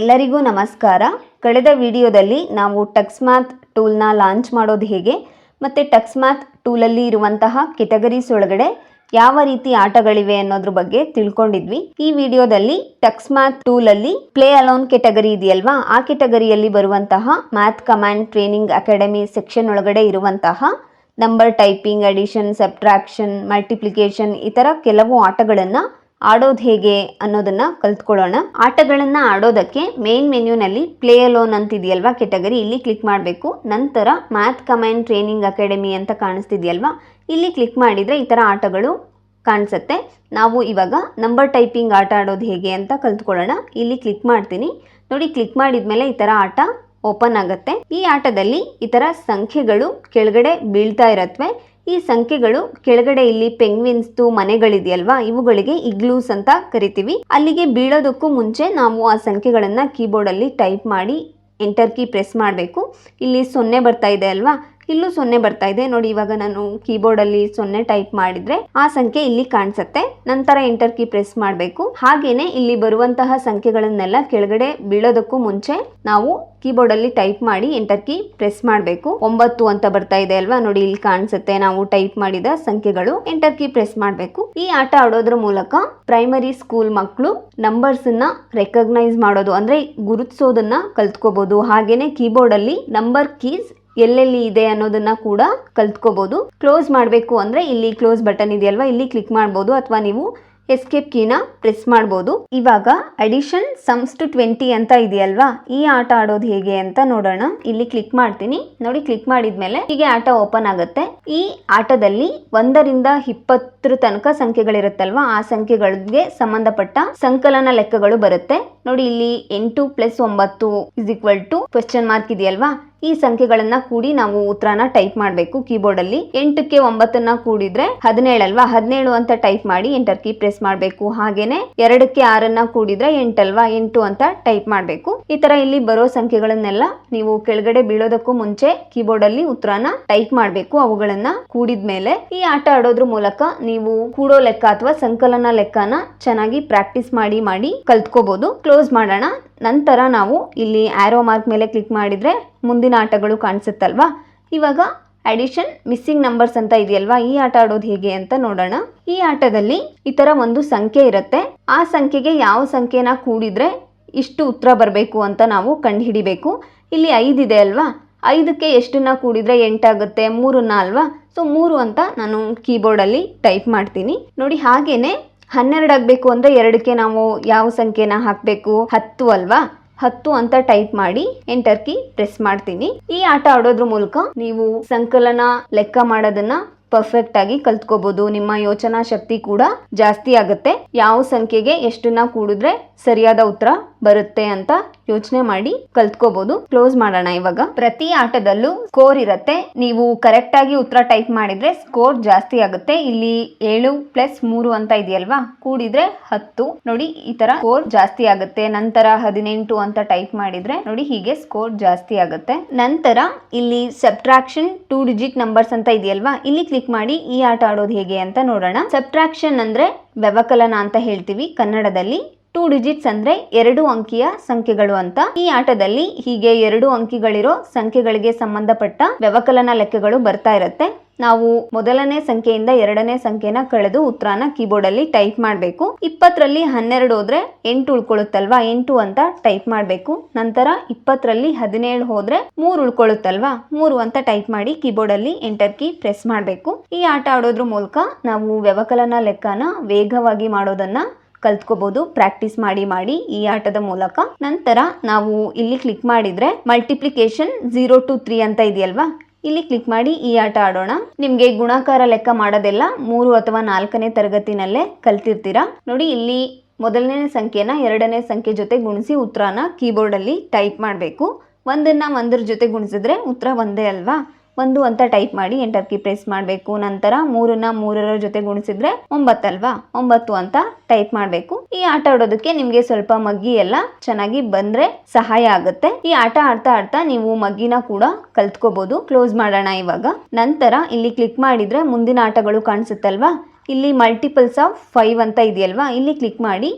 ಎಲ್ಲರಿಗೂ ನಮಸ್ಕಾರ. ಕಳೆದ ವಿಡಿಯೋದಲ್ಲಿ ನಾವು ಟಕ್ಸ್ಮ್ಯಾಥ್ ಟೂಲ್ನ ಲಾಂಚ್ ಮಾಡೋದು ಹೇಗೆ? ಮತ್ತು ಟಕ್ಸ್ಮ್ಯಾಥ್ ಟೂಲಲ್ಲಿ ಇರುವಂತಹ ಕೆಟಗರೀಸ್ ಒಳಗಡೆ ಯಾವ ರೀತಿ ಆಟಗಳಿವೆ ಅನ್ನೋದ್ರ ಬಗ್ಗೆ ತಿಳ್ಕೊಂಡಿದ್ವಿ. ಈ ವಿಡಿಯೋದಲ್ಲಿ ಟಕ್ಸ್ಮ್ಯಾಥ್ ಟೂಲಲ್ಲಿ ಪ್ಲೇ ಅಲೋನ್ ಕೆಟಗರಿ ಇದೆಯಲ್ವಾ? ಆ ಕೆಟಗರಿಯಲ್ಲಿ ಬರುವಂತಹ math command training academy section ಒಳಗಡೆ ಇರುವಂತಹ number typing, addition, subtraction multiplication ಈ ಥರ ಕೆಲವು ಆಟಗಳನ್ನು ಆಡೋದು ಹೇಗೆ ಅನ್ನೋದನ್ನ ಕಲ್ತ್ಕೊಳ್ಳೋಣ. ಆಟಗಳನ್ನ ಆಡೋದಕ್ಕೆ ಮೇನ್ ಮೆನ್ಯೂನಲ್ಲಿ ಪ್ಲೇ ಅಲೋನ್ ಅಂತ ಇದೆಯಲ್ವಾ ಕೆಟಗರಿ ಇಲ್ಲಿ ಕ್ಲಿಕ್ ಮಾಡಬೇಕು. ನಂತರ ಮ್ಯಾಥ್ ಕಮ್ಯಾಂಡ್ ಟ್ರೈನಿಂಗ್ ಅಕಾಡೆಮಿ ಅಂತ ಕಾಣಿಸ್ತಿದೆಯಲ್ವಾ? ಇಲ್ಲಿ ಕ್ಲಿಕ್ ಮಾಡಿದರೆ ಈ ಥರ ಆಟಗಳು ಕಾಣಿಸುತ್ತೆ. ನಾವು ಇವಾಗ ನಂಬರ್ ಟೈಪಿಂಗ್ ಆಟ ಆಡೋದು ಹೇಗೆ ಅಂತ ಕಲ್ತ್ಕೊಳ್ಳೋಣ. ಇಲ್ಲಿ ಕ್ಲಿಕ್ ಮಾಡ್ತೀನಿ. ನೋಡಿ ಕ್ಲಿಕ್ ಮಾಡಿದ್ಮೇಲೆ ಈ ಥರ ಆಟ ಓಪನ್ ಆಗುತ್ತೆ. ಈ ಆಟದಲ್ಲಿ ಈ ಥರ ಸಂಖ್ಯೆಗಳು ಕೆಳಗಡೆ ಬೀಳ್ತಾ ಇರತ್ವೆ. ಈ ಸಂಖ್ಯೆಗಳು ಕೆಳಗಡೆ ಇಲ್ಲಿ ಪೆಂಗ್ವಿನ್ಸ್ದು ಮನೆಗಳಿದೆಯಲ್ವಾ? ಇವುಗಳಿಗೆ ಇಗ್ಲೂಸ್ ಅಂತ ಕರಿತೀವಿ. ಅಲ್ಲಿಗೆ ಬೀಳೋದಕ್ಕೂ ಮುಂಚೆ ನಾವು ಆ ಸಂಖ್ಯೆಗಳನ್ನ ಕೀಬೋರ್ಡ್ ಅಲ್ಲಿ ಟೈಪ್ ಮಾಡಿ ಎಂಟರ್ ಕೀ ಪ್ರೆಸ್ ಮಾಡಬೇಕು. ಇಲ್ಲಿ ಸೊನ್ನೆ ಬರ್ತಾ ಇದೆ ಅಲ್ವಾ? ಇಲ್ಲೂ ಸೊನ್ನೆ ಬರ್ತಾ ಇದೆ. ನೋಡಿ, ಇವಾಗ ನಾನು ಕೀಬೋರ್ಡ್ ಅಲ್ಲಿ ಸೊನ್ನೆ ಟೈಪ್ ಮಾಡಿದ್ರೆ ಆ ಸಂಖ್ಯೆ ಇಲ್ಲಿ ಕಾಣಿಸುತ್ತೆ. ನಂತರ ಎಂಟರ್ ಕೀ ಪ್ರೆಸ್ ಮಾಡಬೇಕು. ಹಾಗೇನೆ ಇಲ್ಲಿ ಬರುವಂತಹ ಸಂಖ್ಯೆಗಳನ್ನೆಲ್ಲ ಕೆಳಗಡೆ ಬೀಳೋದಕ್ಕೂ ಮುಂಚೆ ನಾವು ಕೀಬೋರ್ಡ್ ಅಲ್ಲಿ ಟೈಪ್ ಮಾಡಿ ಎಂಟರ್ ಕೀ ಪ್ರೆಸ್ ಮಾಡಬೇಕು. ಒಂಬತ್ತು ಅಂತ ಬರ್ತಾ ಇದೆ ಅಲ್ವಾ? ನೋಡಿ, ಇಲ್ಲಿ ಕಾಣಿಸುತ್ತೆ ನಾವು ಟೈಪ್ ಮಾಡಿದ ಸಂಖ್ಯೆಗಳು. ಎಂಟರ್ ಕೀ ಪ್ರೆಸ್ ಮಾಡಬೇಕು. ಈ ಆಟ ಆಡೋದ್ರ ಮೂಲಕ ಪ್ರೈಮರಿ ಸ್ಕೂಲ್ ಮಕ್ಕಳು ನಂಬರ್ಸ್ ರೆಕಗ್ನೈಸ್ ಮಾಡೋದು, ಅಂದ್ರೆ ಗುರುತಿಸೋದನ್ನ ಕಲ್ತ್ಕೋಬಹುದು ಹಾಗೇನೆ ಕೀಬೋರ್ಡ್ ಅಲ್ಲಿ ನಂಬರ್ ಕೀಸ್ ಎಲ್ಲೆಲ್ಲಿ ಇದೆ ಅನ್ನೋದನ್ನ ಕೂಡ ಕಲ್ತ್ಕೋಬಹುದು ಕ್ಲೋಸ್ ಮಾಡಬೇಕು ಅಂದ್ರೆ ಇಲ್ಲಿ ಕ್ಲೋಸ್ ಬಟನ್ ಇದೆಯಲ್ವಾ? ಇಲ್ಲಿ ಕ್ಲಿಕ್ ಮಾಡಬಹುದು ಅಥವಾ ನೀವು ಎಸ್ಕೇಪ್ ಕೀನ ಪ್ರೆಸ್ ಮಾಡಬಹುದು ಇವಾಗ ಅಡಿಷನ್ ಸಮ್ಸ್ ಟು ಟ್ವೆಂಟಿ ಅಂತ ಇದೆಯಲ್ವಾ? ಈ ಆಟ ಆಡೋದು ಹೇಗೆ ಅಂತ ನೋಡೋಣ. ಇಲ್ಲಿ ಕ್ಲಿಕ್ ಮಾಡ್ತೀನಿ. ನೋಡಿ, ಕ್ಲಿಕ್ ಮಾಡಿದ್ಮೇಲೆ ಹೀಗೆ ಆಟ ಓಪನ್ ಆಗುತ್ತೆ. ಈ ಆಟದಲ್ಲಿ ಒಂದರಿಂದ ಇಪ್ಪತ್ತರ ತನಕ ಸಂಖ್ಯೆಗಳಿರುತ್ತಲ್ವಾ? ಆ ಸಂಖ್ಯೆಗಳಿಗೆ ಸಂಬಂಧಪಟ್ಟ ಸಂಕಲನ ಲೆಕ್ಕಗಳು ಬರುತ್ತೆ. ನೋಡಿ, ಇಲ್ಲಿ ಎಂಟು ಪ್ಲಸ್ ಒಂಬತ್ತು is equal to question mark ಇದೆಯಲ್ವಾ? ಈ ಸಂಖ್ಯೆಗಳನ್ನ ಕೂಡಿ ನಾವು ಉತ್ತರನ ಟೈಪ್ ಮಾಡಬೇಕು. ಕೀಬೋರ್ಡ್ ಅಲ್ಲಿ ಎಂಟಕ್ಕೆ ಒಂಬತ್ತನ್ನ ಕೂಡಿದ್ರೆ ಹದಿನೇಳಲ್ವಾ? ಹದಿನೇಳು ಅಂತ ಟೈಪ್ ಮಾಡಿ ಎಂಟರ್ ಕೀ ಪ್ರೆಸ್ ಮಾಡಬೇಕು. ಹಾಗೇನೆ ಎರಡಕ್ಕೆ ಆರನ್ನ ಕೂಡಿದ್ರೆ ಎಂಟಲ್ವಾ? ಎಂಟು ಅಂತ ಟೈಪ್ ಮಾಡಬೇಕು. ಈ ತರ ಇಲ್ಲಿ ಬರೋ ಸಂಖ್ಯೆಗಳನ್ನೆಲ್ಲ ನೀವು ಕೆಳಗಡೆ ಬೀಳೋದಕ್ಕೂ ಮುಂಚೆ ಕೀಬೋರ್ಡ್ ಅಲ್ಲಿ ಉತ್ತರನ ಟೈಪ್ ಮಾಡಬೇಕು. ಅವುಗಳನ್ನ ಕೂಡಿದ್ಮೇಲೆ ಈ ಆಟ ಆಡೋದ್ರ ಮೂಲಕ ನೀವು ಕೂಡೋ ಲೆಕ್ಕ ಅಥವಾ ಸಂಕಲನ ಲೆಕ್ಕನ ಚೆನ್ನಾಗಿ ಪ್ರಾಕ್ಟೀಸ್ ಮಾಡಿ ಮಾಡಿ ಕಲ್ತ್ಕೋಬಹುದು ಕ್ಲೋಸ್ ಮಾಡೋಣ. ನಂತರ ನಾವು ಇಲ್ಲಿ ಆರೋ ಮಾರ್ಕ್ ಮೇಲೆ ಕ್ಲಿಕ್ ಮಾಡಿದ್ರೆ ಮುಂದಿನ ಆಟಗಳು ಕಾಣಿಸುತ್ತಲ್ವಾ? ಇವಾಗ ಅಡಿಷನ್ ಮಿಸ್ಸಿಂಗ್ ನಂಬರ್ಸ್ ಅಂತ ಇದೆಯಲ್ವಾ? ಈ ಆಟ ಆಡೋದು ಹೇಗೆ ಅಂತ ನೋಡೋಣ. ಈ ಆಟದಲ್ಲಿ ಈ ತರ ಒಂದು ಸಂಖ್ಯೆ ಇರುತ್ತೆ. ಆ ಸಂಖ್ಯೆಗೆ ಯಾವ ಸಂಖ್ಯೆನ ಕೂಡಿದ್ರೆ ಇಷ್ಟು ಉತ್ತರ ಬರಬೇಕು ಅಂತ ನಾವು ಕಂಡುಹಿಡಿಬೇಕು. ಇಲ್ಲಿ ಐದಿದೆ ಅಲ್ವಾ? ಐದಕ್ಕೆ ಎಷ್ಟನ್ನ ಕೂಡಿದ್ರೆ ಎಂಟಾಗುತ್ತೆ ಮೂರನ್ನ ಅಲ್ವಾ? ಸೊ ಮೂರು ಅಂತ ನಾನು ಕೀಬೋರ್ಡಲ್ಲಿ ಟೈಪ್ ಮಾಡ್ತೀನಿ. ನೋಡಿ, ಹಾಗೇನೆ ಹನ್ನೆರಡು ಆಗಬೇಕು ಅಂದರೆ ಎರಡಕ್ಕೆ ನಾವು ಯಾವ ಸಂಖ್ಯೆನ ಹಾಕಬೇಕು? ಹತ್ತು ಅಲ್ವಾ? ಹತ್ತು ಅಂತ ಟೈಪ್ ಮಾಡಿ ಎಂಟರ್ ಕಿ ಪ್ರೆಸ್ ಮಾಡ್ತೀನಿ. ಈ ಆಟ ಆಡೋದ್ರ ಮೂಲಕ ನೀವು ಸಂಕಲನ ಲೆಕ್ಕ ಮಾಡೋದನ್ನ ಪರ್ಫೆಕ್ಟ್ ಆಗಿ ಕಲ್ತ್ಕೋಬಹುದು ನಿಮ್ಮ ಯೋಚನಾ ಶಕ್ತಿ ಕೂಡ ಜಾಸ್ತಿ ಆಗುತ್ತೆ. ಯಾವ ಸಂಖ್ಯೆಗೆ ಎಷ್ಟನ್ನ ಕೂಡಿದ್ರೆ ಸರಿಯಾದ ಉತ್ತರ ಬರುತ್ತೆ ಅಂತ ಯೋಚನೆ ಮಾಡಿ ಕಲ್ತ್ಕೋಬಹುದು ಕ್ಲೋಸ್ ಮಾಡೋಣ ಇವಾಗ. ಪ್ರತಿ ಆಟದಲ್ಲೂ ಸ್ಕೋರ್ ಇರುತ್ತೆ. ನೀವು ಕರೆಕ್ಟ್ ಆಗಿ ಉತ್ತರ ಟೈಪ್ ಮಾಡಿದ್ರೆ ಸ್ಕೋರ್ ಜಾಸ್ತಿ ಆಗುತ್ತೆ. ಇಲ್ಲಿ ಏಳು ಪ್ಲಸ್ ಮೂರು ಅಂತ ಇದೆಯಲ್ವಾ? ಕೂಡಿದ್ರೆ ಹತ್ತು. ನೋಡಿ, ಈ ತರ ಸ್ಕೋರ್ ಜಾಸ್ತಿ ಆಗುತ್ತೆ. ನಂತರ ಹದಿನೆಂಟು ಅಂತ ಟೈಪ್ ಮಾಡಿದ್ರೆ ನೋಡಿ, ಹೀಗೆ ಸ್ಕೋರ್ ಜಾಸ್ತಿ ಆಗುತ್ತೆ. ನಂತರ ಇಲ್ಲಿ ಸಬ್ಟ್ರಾಕ್ಷನ್ ಟೂ ಡಿಜಿಟ್ ನಂಬರ್ಸ್ ಅಂತ ಇದೆಯಲ್ವಾ? ಇಲ್ಲಿ ಕ್ಲಿಕ್ ಮಾಡಿ ಈ ಆಟ ಆಡೋದು ಹೇಗೆ ಅಂತ ನೋಡೋಣ. ಸಬ್ಟ್ರಾಕ್ಷನ್ ಅಂದ್ರೆ ವ್ಯವಕಲನ ಅಂತ ಹೇಳ್ತೀವಿ ಕನ್ನಡದಲ್ಲಿ. ಟೂ ಡಿಜಿಟ್ಸ್ ಅಂದ್ರೆ ಎರಡು ಅಂಕಿಯ ಸಂಖ್ಯೆಗಳು ಅಂತ. ಈ ಆಟದಲ್ಲಿ ಹೀಗೆ ಎರಡು ಅಂಕಿಗಳಿರೋ ಸಂಖ್ಯೆಗಳಿಗೆ ಸಂಬಂಧಪಟ್ಟ ವ್ಯವಕಲನ ಲೆಕ್ಕಗಳು ಬರ್ತಾ ಇರುತ್ತೆ. ನಾವು ಮೊದಲನೇ ಸಂಖ್ಯೆಯಿಂದ ಎರಡನೇ ಸಂಖ್ಯೆನ ಕಳೆದು ಉತ್ತರನ ಕೀಬೋರ್ಡ್ ಅಲ್ಲಿ ಟೈಪ್ ಮಾಡಬೇಕು. ಇಪ್ಪತ್ತರಲ್ಲಿ ಹನ್ನೆರಡು ಹೋದ್ರೆ ಎಂಟು ಉಳ್ಕೊಳ್ಳುತ್ತಲ್ವಾ? ಎಂಟು ಅಂತ ಟೈಪ್ ಮಾಡಬೇಕು. ನಂತರ ಇಪ್ಪತ್ತರಲ್ಲಿ ಹದಿನೇಳು ಹೋದ್ರೆ ಮೂರು ಉಳ್ಕೊಳ್ಳುತ್ತಲ್ವಾ? ಮೂರು ಅಂತ ಟೈಪ್ ಮಾಡಿ ಕೀಬೋರ್ಡ್ ಅಲ್ಲಿ ಎಂಟರ್ ಕೀ ಪ್ರೆಸ್ ಮಾಡಬೇಕು. ಈ ಆಟ ಆಡೋದ್ರ ಮೂಲಕ ನಾವು ವ್ಯವಕಲನ ಲೆಕ್ಕನ ವೇಗವಾಗಿ ಮಾಡೋದನ್ನ ಕಲ್ತ್ಕೋಬಹುದು ಪ್ರಾಕ್ಟೀಸ್ ಮಾಡಿ ಮಾಡಿ ಈ ಆಟದ ಮೂಲಕ. ನಂತರ ನಾವು ಇಲ್ಲಿ ಕ್ಲಿಕ್ ಮಾಡಿದ್ರೆ ಮಲ್ಟಿಪ್ಲಿಕೇಶನ್ ಝೀರೋ ಟು ತ್ರೀ ಅಂತ ಇದೆಯಲ್ವಾ? ಇಲ್ಲಿ ಕ್ಲಿಕ್ ಮಾಡಿ ಈ ಆಟ ಆಡೋಣ. ನಿಮಗೆ ಗುಣಾಕಾರ ಲೆಕ್ಕ ಮಾಡೋದೆಲ್ಲ ಮೂರು ಅಥವಾ ನಾಲ್ಕನೇ ತರಗತಿನಲ್ಲೇ ಕಲ್ತಿರ್ತೀರಾ? ನೋಡಿ, ಇಲ್ಲಿ ಮೊದಲನೇ ಸಂಖ್ಯೆನ ಎರಡನೇ ಸಂಖ್ಯೆ ಜೊತೆ ಗುಣಿಸಿ ಉತ್ತರನ ಕೀಬೋರ್ಡಲ್ಲಿ ಟೈಪ್ ಮಾಡಬೇಕು. ಒಂದನ್ನ ಒಂದರ ಜೊತೆ ಗುಣಿಸಿದ್ರೆ ಉತ್ತರ ಒಂದೇ ಅಲ್ವಾ? ಒಂದು ಅಂತ ಟೈಪ್ ಮಾಡಿ ಎಂಟರ್ ಕಿ ಪ್ರೆಸ್ ಮಾಡಬೇಕು. ನಂತರ ಮೂರನ್ನ ಮೂರರ ಜೊತೆ ಗುಣಿಸಿದ್ರೆ ಒಂಬತ್ತಲ್ವಾ ಒಂಬತ್ತು ಅಂತ ಟೈಪ್ ಮಾಡಬೇಕು. ಈ ಆಟ ಆಡೋದಕ್ಕೆ ನಿಮಗೆ ಸ್ವಲ್ಪ ಮಗ್ಗಿ ಎಲ್ಲ ಚೆನ್ನಾಗಿ ಬಂದ್ರೆ ಸಹಾಯ ಆಗುತ್ತೆ. ಈ ಆಟ ಆಡ್ತಾ ಆಡ್ತಾ ನೀವು ಮಗ್ಗಿನ ಕೂಡ ಕಲ್ತ್ಕೋಬಹುದು ಕ್ಲೋಸ್ ಮಾಡೋಣ ಇವಾಗ. ನಂತರ ಇಲ್ಲಿ ಕ್ಲಿಕ್ ಮಾಡಿದ್ರೆ ಮುಂದಿನ ಆಟಗಳು ಕಾಣಿಸುತ್ತಲ್ವಾ? ಇಲ್ಲಿ ಮಲ್ಟಿಪಲ್ಸ್ ಆಫ್ ಫೈವ್ ಅಂತ ಇದೆಯಲ್ವಾ? ಇಲ್ಲಿ ಕ್ಲಿಕ್ ಮಾಡಿ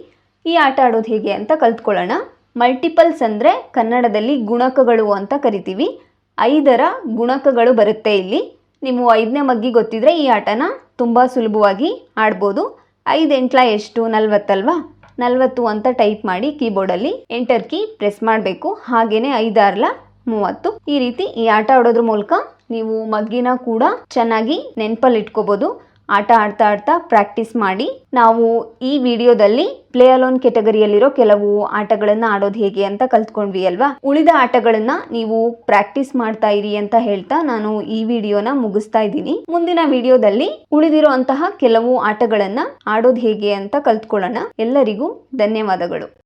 ಈ ಆಟ ಆಡೋದು ಹೇಗೆ ಅಂತ ಕಲ್ತ್ಕೊಳ್ಳೋಣ. ಮಲ್ಟಿಪಲ್ಸ್ ಅಂದರೆ ಕನ್ನಡದಲ್ಲಿ ಗುಣಕಗಳು ಅಂತ ಕರಿತೀವಿ. ಐದರ ಗುಣಕಗಳು ಬರುತ್ತೆ ಇಲ್ಲಿ. ನೀವು ಐದನೇ ಮಗ್ಗಿ ಗೊತ್ತಿದ್ರೆ ಈ ಆಟನ ತುಂಬ ಸುಲಭವಾಗಿ ಆಡ್ಬೋದು. ಐದು ಎಂಟ್ಲ ಎಷ್ಟು? ನಲ್ವತ್ತಲ್ವಾ? ನಲ್ವತ್ತು ಅಂತ ಟೈಪ್ ಮಾಡಿ ಕೀಬೋರ್ಡಲ್ಲಿ ಎಂಟರ್ ಕೀ ಪ್ರೆಸ್ ಮಾಡಬೇಕು. ಹಾಗೆಯೇ ಐದಾರ್ಲ ಮೂವತ್ತು. ಈ ರೀತಿ ಈ ಆಟ ಆಡೋದ್ರ ಮೂಲಕ ನೀವು ಮಗ್ಗಿನ ಕೂಡ ಚೆನ್ನಾಗಿ ನೆನಪಲ್ಲಿ ಇಟ್ಕೋಬೋದು ಆಟ ಆಡ್ತಾ ಆಡ್ತಾ ಪ್ರಾಕ್ಟೀಸ್ ಮಾಡಿ ನಾವು ಈ ವಿಡಿಯೋದಲ್ಲಿ ಪ್ಲೇ ಅಲೋನ್ ಕೆಟಗರಿಯಲ್ಲಿರೋ ಕೆಲವು ಆಟಗಳನ್ನು ಆಡೋದು ಹೇಗೆ ಅಂತ ಕಲ್ತ್ಕೊಂಡ್ವಿ ಅಲ್ವಾ? ಉಳಿದ ಆಟಗಳನ್ನ ನೀವು ಪ್ರಾಕ್ಟೀಸ್ ಮಾಡ್ತಾ ಇರಿ ಅಂತ ಹೇಳ್ತಾ ನಾನು ಈ ವಿಡಿಯೋನ ಮುಗಿಸ್ತಾ ಇದ್ದೀನಿ. ಮುಂದಿನ ವಿಡಿಯೋದಲ್ಲಿ ಉಳಿದಿರುವಂತಹ ಕೆಲವು ಆಟಗಳನ್ನ ಆಡೋದು ಹೇಗೆ ಅಂತ ಕಲ್ತ್ಕೊಳ್ಳೋಣ. ಎಲ್ಲರಿಗೂ ಧನ್ಯವಾದಗಳು.